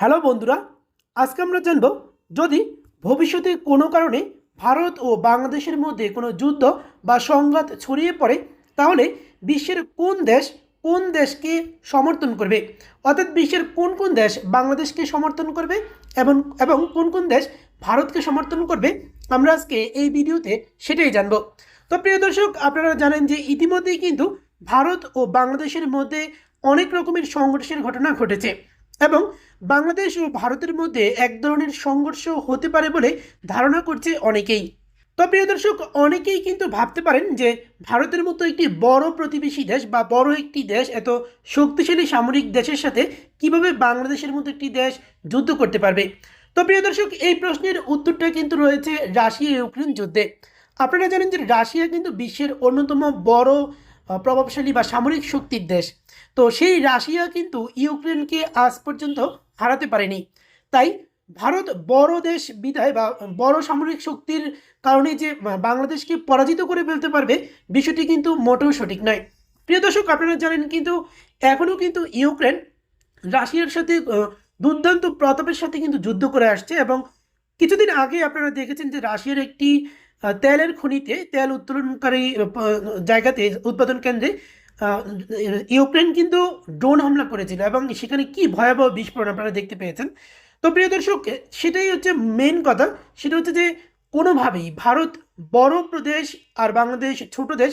Hello বন্ধুরা, আজকে আমরা জানব যদি ভবিষ্যতে কোনো কারণে ভারত ও বাংলাদেশের মধ্যে কোনো যুদ্ধ বা সংঘাত ছড়িয়ে পড়ে, তাহলে বিশ্বের কোন দেশ কোন দেশকে সমর্থন করবে? অর্থাৎ বিশ্বের কোন কোন দেশ বাংলাদেশকে সমর্থন করবে এবং এবং কোন কোন দেশ ভারতকে সমর্থন করবে? আমরা আজকে এই ভিডিওতে সেটাই জানব। তো প্রিয় দর্শক, আপনারা জানেন যে ইতিমধ্যেই কিন্তু ভারত ও বাংলাদেশের মধ্যে অনেক রকমের সংঘর্ষের ঘটনা ঘটেছে এবং বাংলাদেশ ও ভারতের মধ্যে এক ধরনের সংঘর্ষ হতে পারে বলে ধারণা করছে অনেকেই। তো প্রিয় দর্শক, অনেকেই কিন্তু ভাবতে পারেন যে ভারতের মতো একটি বড় প্রতিবেশী দেশ বা বড় একটি দেশ, এত শক্তিশালী সামরিক দেশের সাথে কীভাবে বাংলাদেশের মতো একটি দেশ যুদ্ধ করতে পারবে? তো প্রিয় দর্শক, এই প্রশ্নের উত্তরটা কিন্তু রয়েছে রাশিয়া ইউক্রেন যুদ্ধে। আপনারা জানেন যে রাশিয়া কিন্তু বিশ্বের অন্যতম বড় প্রভাবশালী বা সামরিক শক্তির দেশ। তো সেই রাশিয়া কিন্তু ইউক্রেনকে আজ পর্যন্ত হারাতে পারেনি। তাই ভারত বড় দেশ বিধায় বা বড় সামরিক শক্তির কারণে যে বাংলাদেশকে পরাজিত করে ফেলতে পারবে, বিষয়টি কিন্তু মোটেও সঠিক নয়। প্রিয় দর্শক, আপনারা জানেন কিন্তু এখনও কিন্তু ইউক্রেন রাশিয়ার সাথে দুর্দান্ত প্রতাপের সাথে কিন্তু যুদ্ধ করে আসছে এবং কিছুদিন আগে আপনারা দেখেছেন যে রাশিয়ার একটি তেলের খনিতে তেল উত্তোলনকারী জায়গাতে, উৎপাদন কেন্দ্রে ইউক্রেন কিন্তু ড্রোন হামলা করেছিল এবং সেখানে কি ভয়াবহ বিস্ফোরণ আপনারা দেখতে পেয়েছেন। তো প্রিয় দর্শক, সেটাই হচ্ছে মেন কথা। সেটা হচ্ছে যে কোনোভাবেই ভারত বড় প্রদেশ আর বাংলাদেশ ছোট দেশ,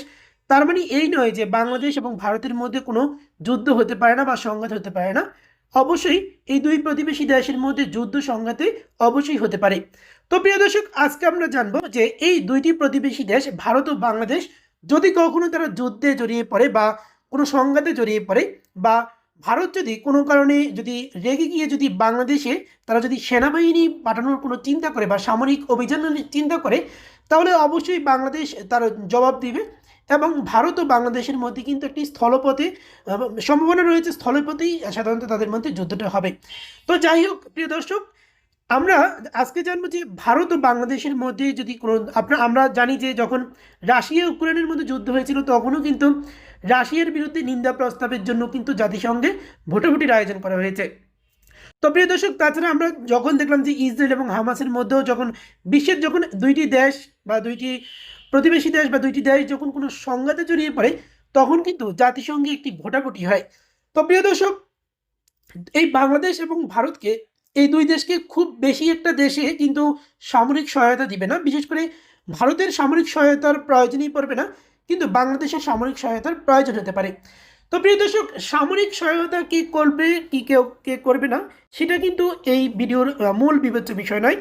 তার মানে এই নয় যে বাংলাদেশ এবং ভারতের মধ্যে কোনো যুদ্ধ হতে পারে না বা সংঘাত হতে পারে না। অবশ্যই এই দুই প্রতিবেশী দেশের মধ্যে যুদ্ধ সংঘাতে অবশ্যই হতে পারে। তো প্রিয় দর্শক, আজকে আমরা জানব যে এই দুইটি প্রতিবেশী দেশ, ভারত ও বাংলাদেশ যদি কখনো তারা যুদ্ধে জড়িয়ে পড়ে বা কোনো সংঘাতে জড়িয়ে পড়ে বা ভারত যদি কোনো কারণে যদি রেগে গিয়ে যদি বাংলাদেশে তারা যদি সেনাবাহিনী পাঠানোর কোনো চিন্তা করে বা সামরিক অভিযানের চিন্তা করে, তাহলে অবশ্যই বাংলাদেশ তার জবাব দিবে এবং ভারত ও বাংলাদেশের মধ্যে কিন্তু একটি স্থলপথে সম্ভাবনা রয়েছে স্থলপথেই সাধারণত তাদের মধ্যে যুদ্ধটা হবে। তো যাই হোক, প্রিয় দর্শক আমরা আজকে জানব যে ভারত ও বাংলাদেশের মধ্যে যদি কোনো আপনার আমরা জানি যে যখন রাশিয়া ইউক্রেনের মধ্যে যুদ্ধ হয়েছিল, তখনও কিন্তু রাশিয়ার বিরুদ্ধে নিন্দা প্রস্তাবের জন্য কিন্তু জাতিসংঘে ভোটাভুটির আয়োজন করা হয়েছে। তো প্রিয় দর্শক, তাছাড়া আমরা যখন দেখলাম যে ইসরায়েল এবং হামাসের মধ্যেও যখন বিশ্বের যখন দুইটি দেশ বা দুইটি প্রতিবেশী দেশ বা দুইটি দেশ যখন কোনো সংঘাতে জড়িয়ে পড়ে, তখন কিন্তু জাতিসংঘে একটি ভোটাভুটি হয়। তো প্রিয় দর্শক, এই বাংলাদেশ এবং ভারতকে এই দুই দেশকে খুব বেশি একটা দেশে কিন্তু সামরিক সহায়তা দিবে না। বিশেষ করে ভারতের সামরিক সহায়তার প্রয়োজনই পড়বে না, কিন্তু বাংলাদেশের সামরিক সহায়তার প্রয়োজন হতে পারে। তো প্রিয় দর্শক, সামরিক সহায়তা কে করবে, কি কেউ, কে করবে না, সেটা কিন্তু এই ভিডিওর মূল বিবেচ্য বিষয় নয়।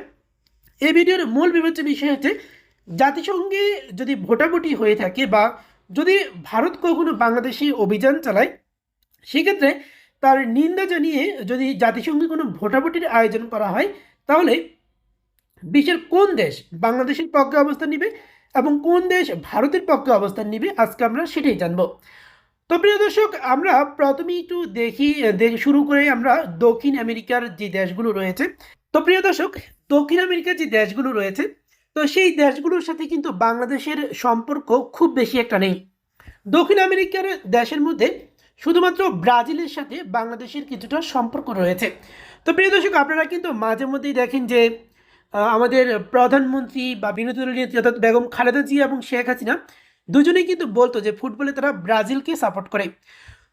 এই ভিডিওর মূল বিবেচ্য বিষয় হচ্ছে, জাতিসংঘে যদি ভোটাভুটি হয়ে থাকে বা যদি ভারত কখনো বাংলাদেশে অভিযান চালায়, সেক্ষেত্রে তার নিন্দা জানিয়ে যদি জাতিসংঘে কোনো ভোটাভুটির আয়োজন করা হয়, তাহলে বিশ্বের কোন দেশ বাংলাদেশের পক্ষে অবস্থান নিবে এবং কোন দেশ ভারতের পক্ষে অবস্থান নিবে, আজকে আমরা সেটাই জানব। তো প্রিয় দর্শক, আমরা প্রথমে একটু দেখে, শুরু করে আমরা দক্ষিণ আমেরিকার যে দেশগুলো রয়েছে। তো প্রিয় দর্শক, দক্ষিণ আমেরিকার যে দেশগুলো রয়েছে, তো সেই দেশগুলোর সাথে কিন্তু বাংলাদেশের সম্পর্ক খুব বেশি একটা নেই। দক্ষিণ আমেরিকার দেশের মধ্যে শুধুমাত্র ব্রাজিলের সাথে বাংলাদেশের কিছুটা সম্পর্ক রয়েছে। তো প্রিয় দর্শক, আপনারা কিন্তু মাঝে মধ্যেই দেখেন যে আমাদের প্রধানমন্ত্রী বা বিনোদন অর্থাৎ বেগম খালেদা জিয়া এবং শেখ হাসিনা দুজনেই কিন্তু বলতো যে, ফুটবলে তারা ব্রাজিলকে সাপোর্ট করে।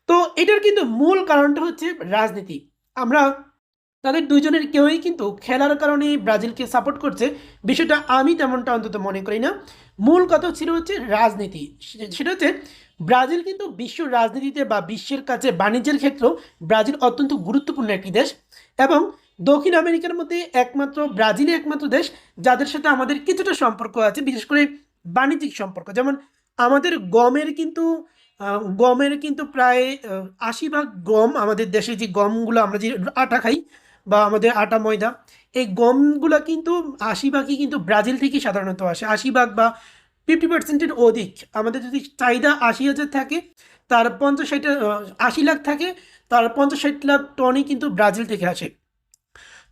তো এটার কিন্তু মূল কারণটা হচ্ছে রাজনীতি। আমরা তাদের দুজনের কেউই কিন্তু খেলার কারণে ব্রাজিলকে সাপোর্ট করছে, বিষয়টা আমি তেমনটা অন্তত মনে করি না। মূল কথা ছিল হচ্ছে রাজনীতি। সেটা হচ্ছে ব্রাজিল কিন্তু বিশ্ব রাজনীতিতে বা বিশ্বের কাছে বাণিজ্যের ক্ষেত্রেও ব্রাজিল অত্যন্ত গুরুত্বপূর্ণ একটি দেশ এবং দক্ষিণ আমেরিকার মধ্যে একমাত্র ব্রাজিলই একমাত্র দেশ যাদের সাথে আমাদের কিছুটা সম্পর্ক আছে, বিশেষ করে বাণিজ্যিক সম্পর্ক। যেমন আমাদের গমের কিন্তু গমের কিন্তু প্রায় আশি ভাগ গম আমাদের দেশে যে গমগুলো আমরা যে আটা খাই বা আমাদের আটা ময়দা, এই গমগুলো কিন্তু আশি ভাগই কিন্তু ব্রাজিল থেকেই সাধারণত আসে। আশি ভাগ বা ফিফটি পার্সেন্টের অধিক। আমাদের যদি চাহিদা আশি হাজার থাকে, তার পঞ্চাশ ষাট আশি লাখ থাকে, তার পঞ্চাশ ষাট লাখ টনই কিন্তু ব্রাজিল থেকে আসে।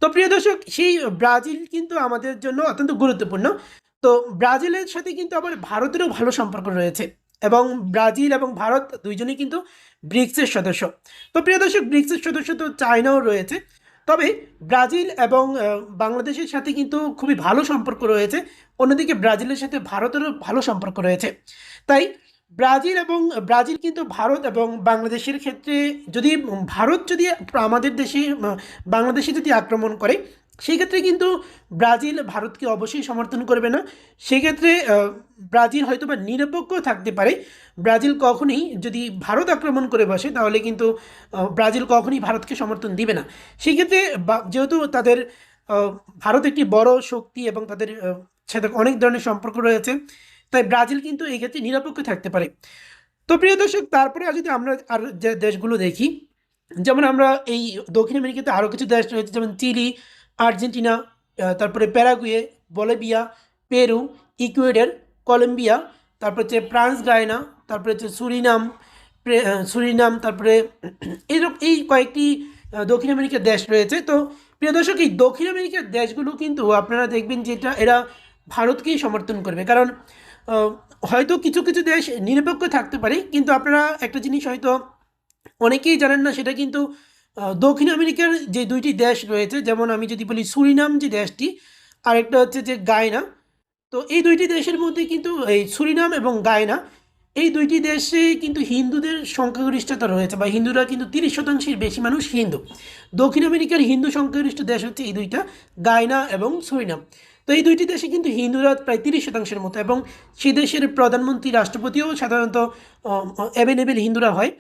তো প্রিয় দর্শক, সেই ব্রাজিল কিন্তু আমাদের জন্য অত্যন্ত গুরুত্বপূর্ণ। তো ব্রাজিলের সাথে কিন্তু আবার ভারতেরও ভালো সম্পর্ক রয়েছে এবং ব্রাজিল এবং ভারত দুইজনেই কিন্তু ব্রিক্সের সদস্য। তো প্রিয় দর্শক, ব্রিক্সের সদস্য তো চায়নাও রয়েছে। তবে ব্রাজিল এবং বাংলাদেশের সাথে কিন্তু খুবই ভালো সম্পর্ক রয়েছে। অন্যদিকে ব্রাজিলের সাথে ভারতেরও ভালো সম্পর্ক রয়েছে। তাই ব্রাজিল এবং, ব্রাজিল কিন্তু ভারত এবং বাংলাদেশের ক্ষেত্রে যদি, ভারত যদি আমাদের দেশে, বাংলাদেশে যদি আক্রমণ করে সেই ক্ষেত্রে কিন্তু ব্রাজিল ভারতকে অবশ্যই সমর্থন করবে না। সেক্ষেত্রে ব্রাজিল হয়তো বা নিরপেক্ষ থাকতে পারে। ব্রাজিল কখনই যদি ভারত আক্রমণ করে বসে, তাহলে কিন্তু ব্রাজিল কখনই ভারতকে সমর্থন দিবে না। সেক্ষেত্রে যেহেতু তাদের ভারত একটি বড় শক্তি এবং তাদের সাথে অনেক ধরনের সম্পর্ক রয়েছে, তাই ব্রাজিল কিন্তু এই ক্ষেত্রে নিরপেক্ষ থাকতে পারে। তো প্রিয় দর্শক, তারপরে যদি আমরা আর যে দেশগুলো দেখি, যেমন আমরা এই দক্ষিণ আমেরিকাতে আরও কিছু দেশ রয়েছে, যেমন চিলি আর্জেন্টিনা তারপরে Paraguay Bolivia Peru, Ecuador, Colombia, তারপরে হচ্ছে ফ্রান্স, গায়না, তারপরে হচ্ছে সুরিনাম সুরিনাম, তারপরে এইরকম এই কয়েকটি দক্ষিণ আমেরিকার দেশ রয়েছে। তো প্রিয় দর্শক, এই দক্ষিণ আমেরিকার দেশগুলো কিন্তু আপনারা দেখবেন যেটা এরা ভারতকেই সমর্থন করবে। কারণ হয়তো কিছু কিছু দেশ নিরপেক্ষ থাকতে পারে, কিন্তু আপনারা একটা জিনিস হয়তো অনেকেই জানেন না, সেটা কিন্তু দক্ষিণ আমেরিকার যে দুইটি দেশ রয়েছে, যেমন আমি যদি বলি সুরিনাম যে দেশটি, আরেকটা হচ্ছে যে গায়না। তো এই দুইটি দেশের মধ্যে কিন্তু এই সুরিনাম এবং গায়না, এই দুইটি দেশে কিন্তু হিন্দুদের সংখ্যাগরিষ্ঠতা রয়েছে বা হিন্দুরা কিন্তু তিরিশ শতাংশের বেশি মানুষ হিন্দু। দক্ষিণ আমেরিকার হিন্দু সংখ্যাগরিষ্ঠ দেশ হচ্ছে এই দুইটা, গায়না এবং সুরিনাম। তো এই দুইটি দেশে কিন্তু হিন্দুরা প্রায় তিরিশ শতাংশের মতো এবং সে দেশের প্রধানমন্ত্রী, রাষ্ট্রপতিও সাধারণত অ্যাভেলেবেল হিন্দুরা হয়।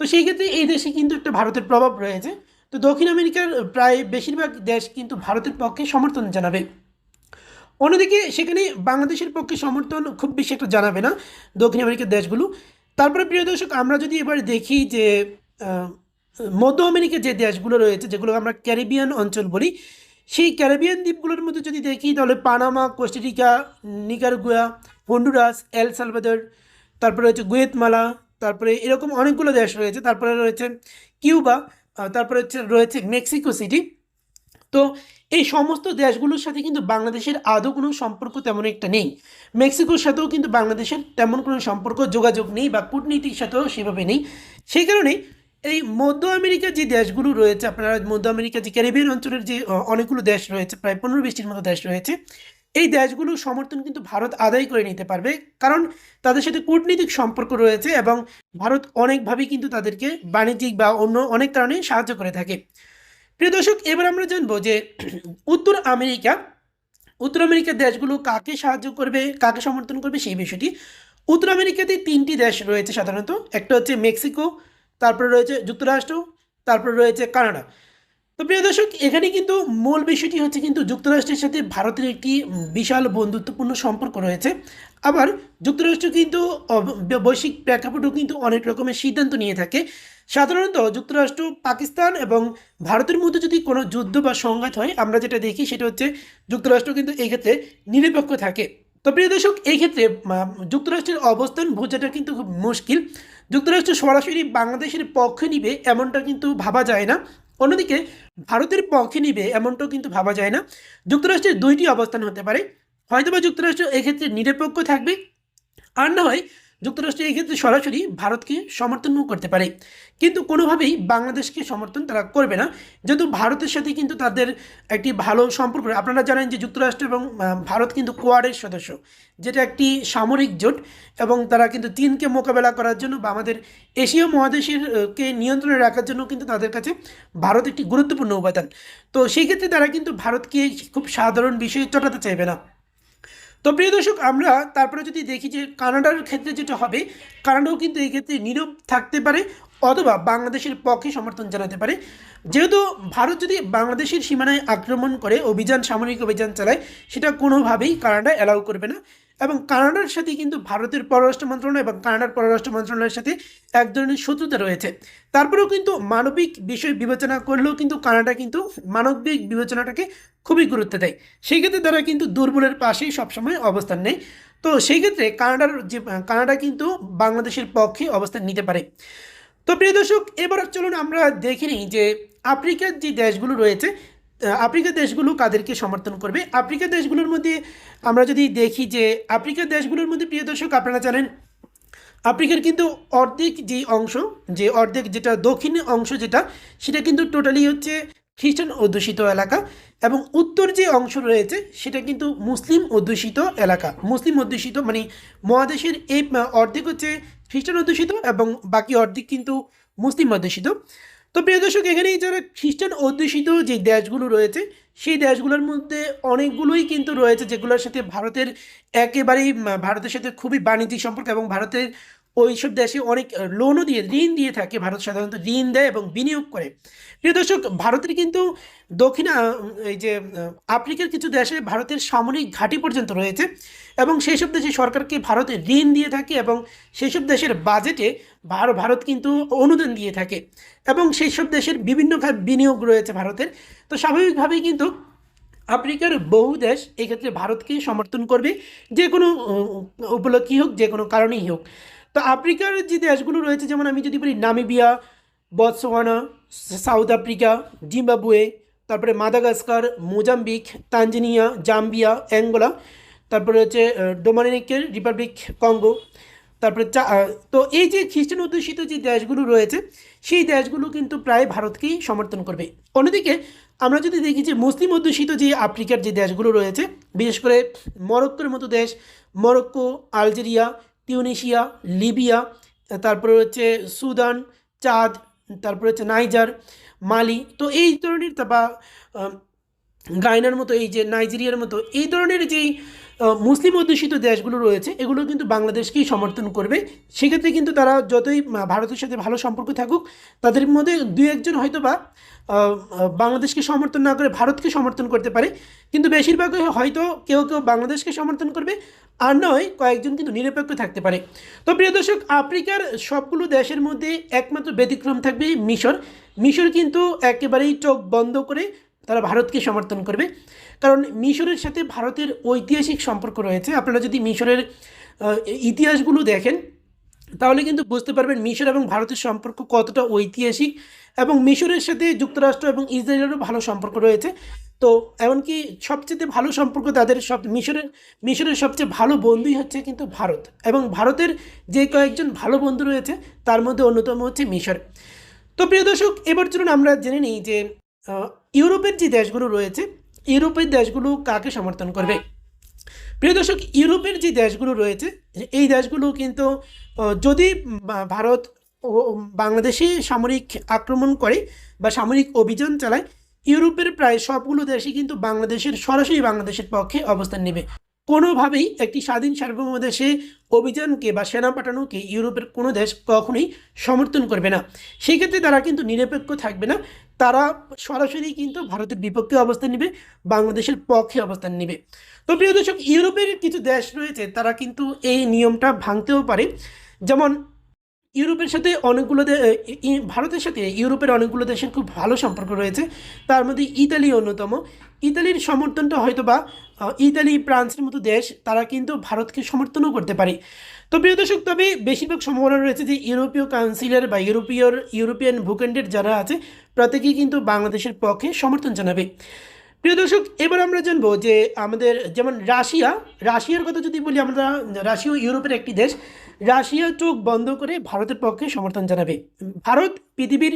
তো সেই ক্ষেত্রে এই দেশে কিন্তু একটা ভারতের প্রভাব রয়েছে। তো দক্ষিণ আমেরিকার প্রায় বেশিরভাগ দেশ কিন্তু ভারতের পক্ষে সমর্থন জানাবে। অন্যদিকে সেখানে বাংলাদেশের পক্ষে সমর্থন খুব বেশি একটা জানাবে না দক্ষিণ আমেরিকার দেশগুলো। তারপরে প্রিয় দর্শক, আমরা যদি এবার দেখি যে মধ্য আমেরিকার যে দেশগুলো রয়েছে, যেগুলো আমরা ক্যারিবিয়ান অঞ্চল বলি, সেই ক্যারিবিয়ান দ্বীপগুলোর মধ্যে যদি দেখি, তাহলে Panama, Costa Rica, Nicaragua, Honduras, El Salvador, তারপরে হচ্ছে গুয়েতমালা তারপরে এরকম অনেকগুলো দেশ রয়েছে। তারপরে রয়েছে কিউবা তারপরে হচ্ছে রয়েছে মেক্সিকো সিটি। তো এই সমস্ত দেশগুলোর সাথে কিন্তু বাংলাদেশের আদৌ কোনো সম্পর্ক তেমন একটা নেই। মেক্সিকোর সাথেও কিন্তু বাংলাদেশের তেমন কোনো সম্পর্ক, যোগাযোগ নেই বা কূটনীতির সাথেও সেভাবে নেই। সেই কারণে এই মধ্য আমেরিকার যে দেশগুলো রয়েছে, আপনারা মধ্য আমেরিকার যে ক্যারিবিয়ান অঞ্চলের যে অনেকগুলো দেশ রয়েছে, প্রায় পনেরো বিশটির মতো দেশ রয়েছে এই দেশগুলোর সমর্থন কিন্তু ভারত আদায় করে নিতে পারবে, কারণ তাদের সাথে কূটনীতিক সম্পর্ক রয়েছে এবং ভারত অনেকভাবেই কিন্তু তাদেরকে বাণিজ্যিক বা অন্য অনেক কারণে সাহায্য করে থাকে। প্রিয় দর্শক, এবার আমরা জানব যে উত্তর আমেরিকা, উত্তর আমেরিকার দেশগুলো কাকে সাহায্য করবে, কাকে সমর্থন করবে সেই বিষয়টি। উত্তর আমেরিকাতে তিনটি দেশ রয়েছে সাধারণত, একটা হচ্ছে মেক্সিকো, তারপরে রয়েছে যুক্তরাষ্ট্র, তারপরে রয়েছে কানাডা। তো প্রিয় দর্শক, এখানে কিন্তু মূল বিষয়টি হচ্ছে কিন্তু যুক্তরাষ্ট্রের সাথে ভারতের একটি বিশাল বন্ধুত্বপূর্ণ সম্পর্ক রয়েছে। আবার যুক্তরাষ্ট্র কিন্তু বৈশ্বিক প্রেক্ষাপটেও কিন্তু অনেক রকমের সিদ্ধান্ত নিয়ে থাকে। সাধারণত যুক্তরাষ্ট্র, পাকিস্তান এবং ভারতের মধ্যে যদি কোনো যুদ্ধ বা সংঘাত হয়, আমরা যেটা দেখি সেটা হচ্ছে যুক্তরাষ্ট্র কিন্তু এই ক্ষেত্রে নিরপেক্ষ থাকে। তো প্রিয় দর্শক, এই ক্ষেত্রে যুক্তরাষ্ট্রের অবস্থান বোঝাটা কিন্তু খুব মুশকিল। যুক্তরাষ্ট্র সরাসরি বাংলাদেশের পক্ষে নিবে এমনটা কিন্তু ভাবা যায় না। অন্যদিকে ভারতের পক্ষে নিবে এমনটাও কিন্তু ভাবা যায় না। যুক্তরাষ্ট্রের দুইটি অবস্থান হতে পারে। হয়তোবা যুক্তরাষ্ট্র এক্ষেত্রে নিরপেক্ষ থাকবে। আর না হয় যুক্তরাষ্ট্র এক্ষেত্রে সরাসরি ভারতকে সমর্থনও করতে পারে। কিন্তু কোনোভাবেই বাংলাদেশকে সমর্থন তারা করবে না। যেহেতু ভারতের সাথে কিন্তু তাদের একটি ভালো সম্পর্ক আপনারা জানেন যে যুক্তরাষ্ট্র এবং ভারত কিন্তু কোয়াডের সদস্য, যেটা একটি সামরিক জোট এবং তারা কিন্তু চীনকে মোকাবেলা করার জন্য বা আমাদের এশীয় মহাদেশের কে নিয়ন্ত্রণে রাখার জন্য কিন্তু তাদের কাছে ভারত একটি গুরুত্বপূর্ণ উপাদান তো সেই ক্ষেত্রে তারা কিন্তু ভারতকে খুব সাধারণ বিষয়ে চটাতে চাইবে না। তো প্রিয় দর্শক, আমরা তারপরে যদি দেখি যে কানাডার ক্ষেত্রে যেটা হবে, কানাডাও কিন্তু এই ক্ষেত্রে নীরব থাকতে পারে অথবা বাংলাদেশের পক্ষে সমর্থন জানাতে পারে। যেহেতু ভারত যদি বাংলাদেশের সীমানায় আক্রমণ করে, অভিযান, সামরিক অভিযান চালায়, সেটা কোনোভাবেই কানাডা অ্যালাউ করবে না। এবং কানাডার সাথে কিন্তু ভারতের পররাষ্ট্র মন্ত্রণালয় এবং কানাডার পররাষ্ট্র মন্ত্রণালয়ের সাথে এক ধরনের শত্রুতা রয়েছে। তারপরেও কিন্তু মানবিক বিষয় বিবেচনা করলেও কিন্তু কানাডা কিন্তু মানবিক বিবেচনাটাকে খুবই গুরুত্ব দেয়। সেই ক্ষেত্রে তারা কিন্তু দুর্বলের পাশেই সবসময় অবস্থান নেয়। তো সেই ক্ষেত্রে কানাডার যে, কানাডা কিন্তু বাংলাদেশের পক্ষে অবস্থান নিতে পারে। তো প্রিয় দর্শক, এবার চলুন আমরা দেখে নিই যে আফ্রিকার যে দেশগুলো রয়েছে আহ, আফ্রিকার দেশগুলো কাদেরকে সমর্থন করবে? আফ্রিকার দেশগুলোর মধ্যে আমরা যদি দেখি যে আফ্রিকার দেশগুলোর মধ্যে প্রিয় দর্শক আপনারা জানেন আফ্রিকার কিন্তু অর্ধেক যে অংশ যে অর্ধেক যেটা দক্ষিণ অংশ যেটা সেটা কিন্তু টোটালি হচ্ছে খ্রিস্টান অধ্যুষিত এলাকা এবং উত্তর যে অংশ রয়েছে সেটা কিন্তু মুসলিম অধ্যুষিত এলাকা। মুসলিম অধ্যুষিত মানে মহাদেশের এই অর্ধেক হচ্ছে খ্রিস্টান অধ্যুষিত এবং বাকি অর্ধেক কিন্তু মুসলিম অধ্যুষিত। তো প্রিয় দর্শক এখানে যারা খ্রিস্টান অধ্যুষিত যে দেশগুলো রয়েছে, সেই দেশগুলোর মধ্যে অনেকগুলোই কিন্তু রয়েছে যেগুলোর সাথে ভারতের একেবারেই, ভারতের সাথে খুবই বাণিজ্যিক সম্পর্ক এবং ভারতের ওইসব দেশে অনেক লোনও দিয়ে, ঋণ দিয়ে থাকে, ভারত সাধারণত ঋণ দেয় এবং বিনিয়োগ করে। প্রিয় দর্শক, ভারতের কিন্তু দক্ষিণ এই যে আফ্রিকার কিছু দেশে ভারতের সামরিক ঘাঁটি পর্যন্ত রয়েছে এবং সেই সব দেশে সরকারকে ভারতে ঋণ দিয়ে থাকে এবং সেই সব দেশের বাজেটে ভার- ভারত কিন্তু অনুদান দিয়ে থাকে এবং সেই সব দেশের বিভিন্ন বিনিয়োগ রয়েছে ভারতের। তো স্বাভাবিকভাবেই কিন্তু আফ্রিকার বহু দেশ এক্ষেত্রে ভারতকে সমর্থন করবে, যে কোনো উপলক্ষই হোক, যে কোনো কারণেই হোক। তো আফ্রিকার যে দেশগুলো রয়েছে, যেমন আমি যদি বলি Namibia Botswana South Africa, Zimbabwe, তারপরে Madagascar, Mozambique, Tanzania, Zambia, Angola, তারপরে হচ্ছে ডোমিনিকের রিপাবলিক কঙ্গো, তারপরে চা- তো এই যে খ্রিস্টান অধ্যুষিত যে দেশগুলো রয়েছে, সেই দেশগুলো কিন্তু প্রায় ভারতকেই সমর্থন করবে। অন্যদিকে আমরা যদি দেখি যে মুসলিম অধ্যুষিত যে আফ্রিকার যে দেশগুলো রয়েছে, বিশেষ করে মরক্কোর মতো দেশ, মরক্কো, আলজেরিয়া তিউনিশিয়া লিবিয়া তারপরে হচ্ছে সুদান চাঁদ তারপরে হচ্ছে নাইজার মালি। তো এই ধরনের বা গায়নার মতো, এই যে নাইজেরিয়ার মতো, এই ধরনের যেই মুসলিম অধ্যুষিত দেশগুলো রয়েছে, এগুলো কিন্তু বাংলাদেশকেই সমর্থন করবে। সেক্ষেত্রে কিন্তু তারা যতই ভারতের সাথে ভালো সম্পর্ক থাকুক, তাদের মধ্যে দু একজন হয়তো বা বাংলাদেশকে সমর্থন না করে ভারতকে সমর্থন করতে পারে। কিন্তু বেশিরভাগই হয়তো কেউ কেউ বাংলাদেশকে সমর্থন করবে, আর নয়, কয়েকজন কিন্তু নিরপেক্ষ থাকতে পারে। তো প্রিয় দর্শক, আফ্রিকার সবগুলো দেশের মধ্যে একমাত্র ব্যতিক্রম থাকবে মিশর। মিশর কিন্তু একেবারেই চোখ বন্ধ করে তারা ভারতকে সমর্থন করবে। কারণ মিশরের সাথে ভারতের ঐতিহাসিক সম্পর্ক রয়েছে। আপনারা যদি মিশরের ইতিহাসগুলো দেখেন, তাহলে কিন্তু বুঝতে পারবেন মিশর এবং ভারতের সম্পর্ক কতটা ঐতিহাসিক এবং মিশরের সাথে যুক্তরাষ্ট্র এবং ইসরায়েলেরও ভালো সম্পর্ক রয়েছে। তো এমনকি সবচেয়ে ভালো সম্পর্ক তাদের সব, মিশরের মিশরের সবচেয়ে ভালো বন্ধুই হচ্ছে কিন্তু ভারত। এবং ভারতের যে কয়েকজন ভালো বন্ধু রয়েছে, তার মধ্যে অন্যতম হচ্ছে মিশর। তো প্রিয় দর্শক, এবার চলুন আমরা জেনে নিই যে ইউরোপের যে দেশগুলো রয়েছে, ইউরোপের দেশগুলো কাকে সমর্থন করবে? প্রিয় দর্শক, ইউরোপের যে দেশগুলো রয়েছে, এই দেশগুলো কিন্তু যদি ভারত ও বাংলাদেশে সামরিক আক্রমণ করে বা সামরিক অভিযান চালায়, ইউরোপের প্রায় সবগুলো দেশই কিন্তু বাংলাদেশের, সরাসরি বাংলাদেশের পক্ষে অবস্থান নেবে। কোনোভাবেই একটি স্বাধীন সার্বভৌম দেশে অভিযানকে বা সেনা পাঠানোকে ইউরোপের কোনো দেশ কখনোই সমর্থন করবে না। সেক্ষেত্রে তারা কিন্তু নিরপেক্ষ থাকবে না। তারা সরাসরি কিন্তু ভারতের বিপক্ষে অবস্থান নেবে, বাংলাদেশের পক্ষে অবস্থান নেবে। তো প্রিয় দর্শক, ইউরোপের কিছু দেশ রয়েছে, তারা কিন্তু এই নিয়মটা ভাঙতেও পারে। যেমন ইউরোপের সাথে অনেকগুলো ভারতের সাথে ইউরোপের অনেকগুলো দেশের খুব ভালো সম্পর্ক রয়েছে। তার মধ্যে ইতালি অন্যতম। ইতালির সমর্থনটা হয়তো বা ইতালি, ফ্রান্সের মতো দেশ, তারা কিন্তু ভারতকে সমর্থনও করতে পারে। তো প্রিয় দর্শক, তবে বেশিরভাগ সম্ভাবনা রয়েছে যে ইউরোপীয় কাউন্সিলের বা ইউরোপীয় ইউরোপিয়ান ভূখণ্ডের যারা আছে, প্রত্যেকেই কিন্তু বাংলাদেশের পক্ষে সমর্থন জানাবে। প্রিয় দর্শক, এবার আমরা জানব যে আমাদের যেমন রাশিয়া, রাশিয়ার কথা যদি বলি, আমরা রাশিয়া ইউরোপের একটি দেশ, রাশিয়া চোখ বন্ধ করে ভারতের পক্ষে সমর্থন জানাবে। ভারত পৃথিবীর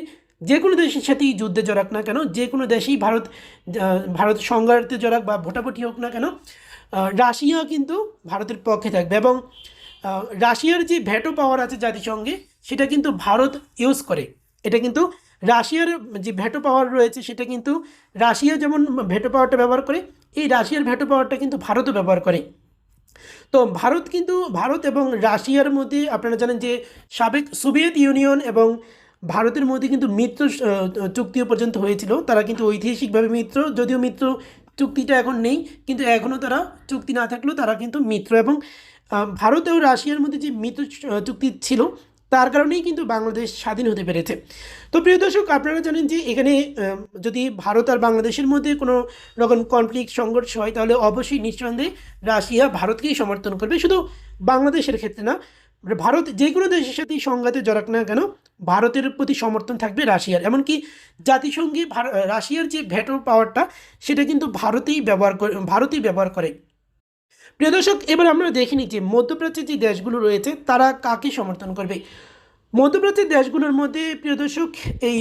যে কোনো দেশের সাথেই যুদ্ধে জড়াক না কেন, যে কোনো দেশেই ভারত ভারত সংঘাতে জড়াক বা ভোটাভুটি হোক না কেন রাশিয়া কিন্তু ভারতের পক্ষে থাকবে এবং রাশিয়ার যে ভ্যাটো পাওয়ার আছে জাতিসংঘে, সেটা কিন্তু ভারত ইউজ করে। এটা কিন্তু রাশিয়ার যে ভ্যাটো পাওয়ার রয়েছে, সেটা কিন্তু রাশিয়া যেমন ভেটো পাওয়ারটা ব্যবহার করে, এই রাশিয়ার ভেটো পাওয়ারটা কিন্তু ভারতও ব্যবহার করে। তো ভারত কিন্তু, ভারত এবং রাশিয়ার মধ্যে আপনারা জানেন যে সাবেক সোভিয়েত ইউনিয়ন এবং ভারতের মধ্যে কিন্তু মিত্র চুক্তিও পর্যন্ত হয়েছিল। তারা কিন্তু ঐতিহাসিকভাবে মিত্র, যদিও মিত্র চুক্তিটা এখন নেই, কিন্তু এখনও তারা চুক্তি না থাকলেও তারা কিন্তু মিত্র এবং ভারত ও রাশিয়ার মধ্যে যে মিত্র চুক্তি ছিল তার কারণেই কিন্তু বাংলাদেশ স্বাধীন হতে পেরেছে। তো প্রিয় দর্শক, আপনারা জানেন যে এখানে যদি ভারত আর বাংলাদেশের মধ্যে কোনো রকম কনফ্লিক্ট সংঘর্ষ হয়, তাহলে অবশ্যই নিঃসন্দেহে রাশিয়া ভারতকেই সমর্থন করবে। শুধু বাংলাদেশের ক্ষেত্রে না ভারত যে কোনো দেশের সাথেই সংঘাতে জড়াক না কেন, ভারতের প্রতি সমর্থন থাকবে রাশিয়ার। এমনকি জাতিসংঘে রাশিয়ার যে ভেটো পাওয়ারটা সেটা কিন্তু ভারতেই ব্যবহার করে ভারতেই ব্যবহার করে। প্রিয় দর্শক, এবার আমরা দেখিনি যে মধ্যপ্রাচ্যের যে দেশগুলো রয়েছে, তারা কাকে সমর্থন করবে? মধ্যপ্রাচ্যের দেশগুলোর মধ্যে, প্রিয় দর্শক, এই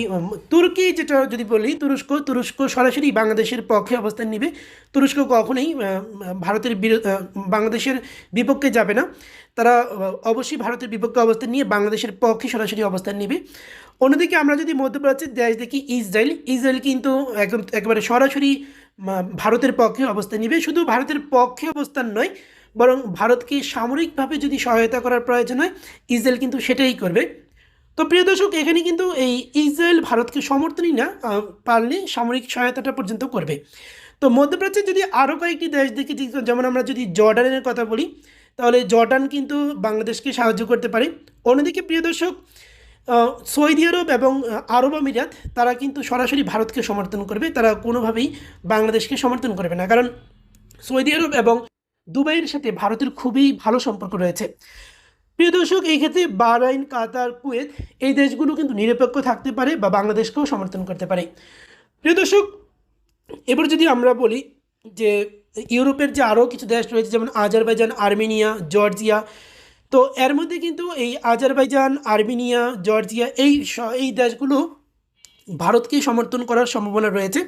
তুর্কি যেটা যদি বলি, তুরস্ক তুরস্ক সরাসরি বাংলাদেশের পক্ষে অবস্থান নেবে। তুরস্ক কখনোই ভারতের বাংলাদেশের বিপক্ষে যাবে না। তারা অবশ্যই ভারতের বিপক্ষে অবস্থান নিয়ে বাংলাদেশের পক্ষে সরাসরি অবস্থান নেবে। অন্যদিকে আমরা যদি মধ্যপ্রাচ্যের দেশ দেখি, ইসরায়েল ইসরায়েল কিন্তু একদম, একেবারে সরাসরি ভারতের পক্ষে অবস্থান নেবে। শুধু ভারতের পক্ষে অবস্থান নয়, বরং ভারতকে সামরিকভাবে যদি সহায়তা করার প্রয়োজন হয়, ইসরায়েল কিন্তু সেটাই করবে। তো প্রিয় দর্শক, এখানে কিন্তু এই ইসরায়েল ভারতকে সমর্থনই না পারলে সামরিক সহায়তাটা পর্যন্ত করবে। তো মধ্যপ্রাচ্যে যদি আরও কয়েকটি দেশ দেখি যেমন আমরা যদি জর্ডানের কথা বলি, তাহলে জর্ডান কিন্তু বাংলাদেশকে সাহায্য করতে পারে। অন্যদিকে প্রিয় দর্শক সৌদি আরব এবং আরব আমিরাত, তারা কিন্তু সরাসরি ভারতকে সমর্থন করবে। তারা কোনোভাবেই বাংলাদেশকে সমর্থন করবে না। কারণ সৌদি আরব এবং দুবাইয়ের সাথে ভারতের খুবই ভালো সম্পর্ক রয়েছে। প্রিয় দর্শক, এই ক্ষেত্রে বাহরাইন, কাতার, কুয়েত এই দেশগুলো কিন্তু নিরপেক্ষ থাকতে পারে বা বাংলাদেশকেও সমর্থন করতে পারে। প্রিয় দর্শক, এবার যদি আমরা বলি যে, ইউরোপের যে আরও কিছু দেশ রয়েছে, যেমন আজারবাইজান, আর্মেনিয়া, জর্জিয়া তো এর মধ্যে কিন্তু এই আজারবাইজান, আর্মেনিয়া, জর্জিয়া এই এই দেশগুলো ভারতকে সমর্থন করার সম্ভাবনা রয়েছে।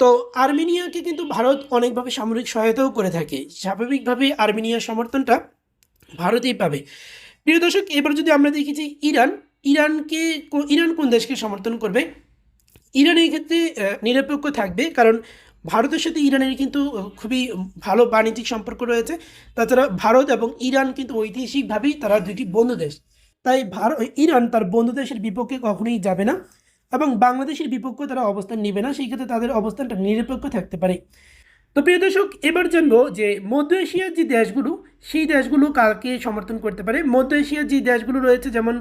তো আর্মেনিয়াকে কিন্তু ভারত অনেকভাবে সামরিক সহায়তাও করে থাকে। স্বাভাবিকভাবে আর্মেনিয়ার সমর্থনটা ভারতেই পাবে। প্রিয় দর্শক, এবার যদি আমরা দেখি যে ইরান, ইরানকে ইরান কোন দেশকে সমর্থন করবে? ইরান এই ক্ষেত্রে নিরপেক্ষ থাকবে। কারণ ভারতের সাথে ইরানের কিন্তু খুবই ভালো বাণিজ্যিক সম্পর্ক রয়েছে। তাছাড়া ভারত এবং ইরান কিন্তু ঐতিহাসিকভাবেই তারা দুটি বন্ধু দেশ। তাই ভারত ইরান তার বন্ধু দেশের বিপক্ষে কখনোই যাবে না এবং বাংলাদেশের বিপক্ষে তারা অবস্থান নেবে না। সেই ক্ষেত্রে তাদের অবস্থানটা নিরপেক্ষ থাকতে পারে। তো প্রিয় দর্শক, এবার জানব যে মধ্য এশিয়ার যে দেশগুলো, সেই দেশগুলো কাকে সমর্থন করতে পারে? মধ্য এশিয়ার যে দেশগুলো রয়েছে, যেমন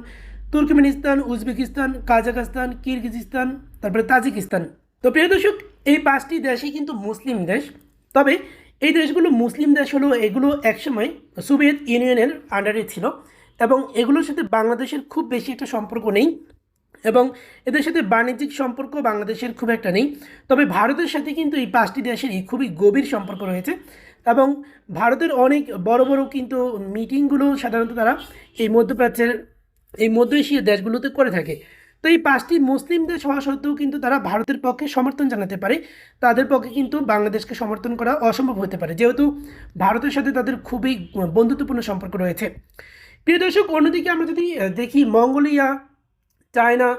তুর্কমেনিস্তান, উজবেকিস্তান কাজাকস্তান কিরগিজিস্তান, তারপরে তাজিকিস্তান। তো প্রিয় দর্শক এই পাঁচটি দেশই কিন্তু মুসলিম দেশ। তবে এই দেশগুলো মুসলিম দেশ হলো, এগুলো একসময় সোভিয়েত ইউনিয়নের আন্ডারে ছিল এবং এগুলোর সাথে বাংলাদেশের খুব বেশি একটা সম্পর্ক নেই এবং এদের সাথে বাণিজ্যিক সম্পর্ক বাংলাদেশের খুব একটা নেই। তবে ভারতের সাথে কিন্তু এই পাঁচটি দেশেরই খুবই গভীর সম্পর্ক রয়েছে এবং ভারতের অনেক বড় বড় কিন্তু মিটিংগুলো সাধারণত তারা এই মধ্যপ্রাচ্যের, এই মধ্য এশিয়ার দেশগুলোতে করে থাকে। তো এই পাঁচটি মুসলিম দেশ হওয়া সত্ত্বেও কিন্তু তারা ভারতের পক্ষে সমর্থন জানাতে পারে। তাদের পক্ষে কিন্তু বাংলাদেশকে সমর্থন করা অসম্ভব হতে পারে, যেহেতু ভারতের সাথে তাদের খুবই বন্ধুত্বপূর্ণ সম্পর্ক রয়েছে। প্রিয় দর্শক, অন্যদিকে আমরা যদি দেখি মঙ্গোলিয়া, চায়না,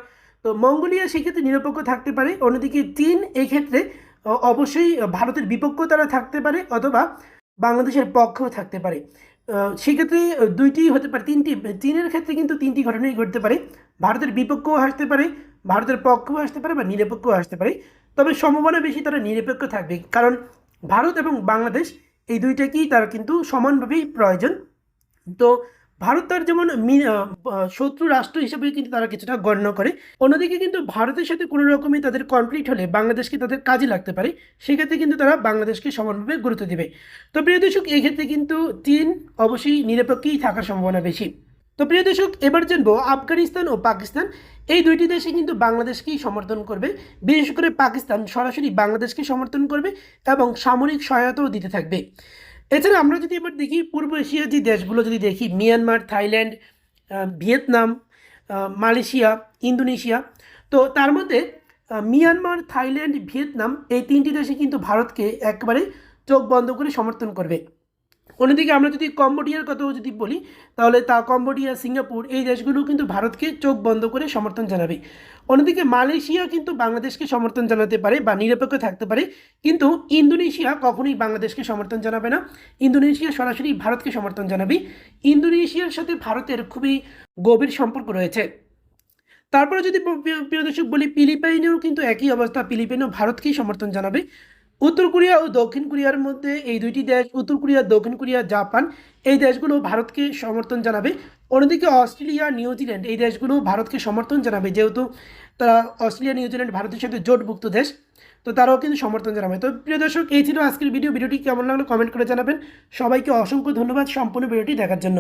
তো মঙ্গোলিয়া সেক্ষেত্রে নিরপেক্ষ থাকতে পারে, অন্যদিকে চীন এক্ষেত্রে অবশ্যই ভারতের বিপক্ষ তারা থাকতে পারে অথবা বাংলাদেশের পক্ষেও থাকতে পারে। সেক্ষেত্রে দুইটি হতে পারে, তিনটি, চীনের ক্ষেত্রে কিন্তু তিনটি ঘটনাই ঘটতে পারে। ভারতের বিপক্ষও আসতে পারে, ভারতের পক্ষও আসতে পারে বা নিরপেক্ষও আসতে পারে। তবে সম্ভাবনা বেশি তারা নিরপেক্ষ থাকবে, কারণ ভারত এবং বাংলাদেশ এই দুইটাকেই তারা কিন্তু সমানভাবেই প্রয়োজন। তো ভারত তার যেমন শত্রু রাষ্ট্র হিসেবে কিন্তু তারা কিছুটা গণ্য করে। অন্যদিকে কিন্তু ভারতের সাথে কোনো রকমই তাদের কনফ্লিক্ট হলে বাংলাদেশকে তাদের কাজে লাগতে পারে, সেক্ষেত্রে কিন্তু তারা বাংলাদেশকে সমানভাবে গুরুত্ব দেবে। তো প্রিয় দর্শক, এই ক্ষেত্রে কিন্তু চীন অবশ্যই নিরপেক্ষেই থাকার সম্ভাবনা বেশি। তো প্রিয় দর্শক, এবার জানব আফগানিস্তান ও পাকিস্তান। এই দুইটি দেশে কিন্তু বাংলাদেশকেই সমর্থন করবে। বিশেষ করে পাকিস্তান সরাসরি বাংলাদেশকে সমর্থন করবে এবং সামরিক সহায়তাও দিতে থাকবে। এছাড়া আমরা যদি এবার দেখি পূর্ব এশিয়ার যে দেশগুলো যদি দেখি, Myanmar, Thailand Vietnam Malaysia, Indonesia, তো তার মধ্যে মিয়ানমার, থাইল্যান্ড, ভিয়েতনাম এই তিনটি দেশে কিন্তু ভারতকে একবারে চোখ বন্ধ করে সমর্থন করবে। অন্যদিকে আমরা যদি কম্বোডিয়ার কথাও যদি বলি, তাহলে তা কম্বোডিয়া, সিঙ্গাপুর এই দেশগুলো কিন্তু ভারতকে চোখ বন্ধ করে সমর্থন জানাবে। অন্যদিকে মালয়েশিয়া কিন্তু বাংলাদেশকে সমর্থন জানাতে পারে বা নিরপেক্ষ থাকতে পারে, কিন্তু ইন্দোনেশিয়া কখনোই বাংলাদেশকে সমর্থন জানাবে না। ইন্দোনেশিয়া সরাসরি ভারতকে সমর্থন জানাবে। ইন্দোনেশিয়ার সাথে ভারতের খুবই গভীর সম্পর্ক রয়েছে। তারপরে যদি প্রিয় দর্শক বলি, ফিলিপাইনেও কিন্তু একই অবস্থা, ফিলিপাইনও ভারতকেই সমর্থন জানাবে। উত্তর কোরিয়া ও দক্ষিণ কোরিয়ার মধ্যে এই দুইটি দেশ, উত্তর কোরিয়া, দক্ষিণ কোরিয়া, জাপান, এই দেশগুলো ভারতকে সমর্থন জানাবে। অন্যদিকে অস্ট্রেলিয়া নিউজিল্যান্ড এই দেশগুলো ভারতকে সমর্থন জানাবে, যেহেতু তারা অস্ট্রেলিয়া নিউজিল্যান্ড ভারতের সাথে জোটভুক্ত দেশ, তো তারাও কিন্তু সমর্থন জানাবে। তো প্রিয় দর্শক, এই ছিল আজকের ভিডিও। ভিডিওটি কেমন লাগল কমেন্ট করে জানাবেন। সবাইকে অসংখ্য ধন্যবাদ সম্পূর্ণ ভিডিওটি দেখার জন্য।